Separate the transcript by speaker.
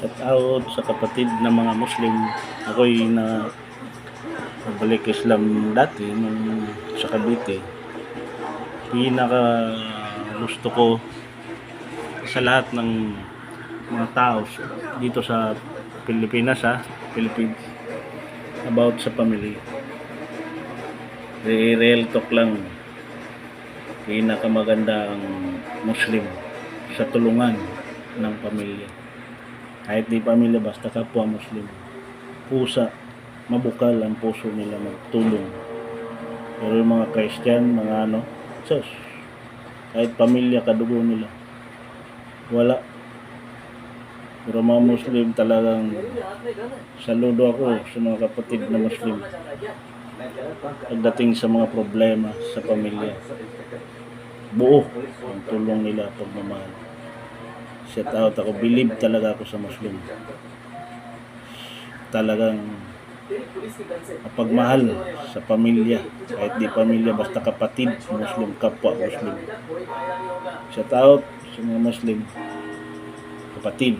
Speaker 1: Shout out sa kapatid ng mga Muslim. Ako'y na nabalik Islam dati nung sa Cavite. Pinaka gusto ko sa lahat ng mga tao dito sa Pilipinas ha, Philippines about sa family. Re- Real talk lang. Pinakamaganda ang Muslim sa tulungan ng pamilya. Kahit di pamilya, basta kapwa Muslim. Pusa, mabukal ang puso nila magtulong. Pero yung mga Christian, mga ano, sus, kahit pamilya, kadugo nila. Wala. Pero mga Muslim talagang saludo ako sa mga kapatid na Muslim. Pagdating sa mga problema sa pamilya. Buo ang tulong nila pagmamahal. Shout out ako. Believe talaga ako sa Muslim. Talagang pagmahal sa pamilya. Kahit di pamilya, basta kapatid, Muslim, kapwa Muslim. Shout out sa mga Muslim. Kapatid.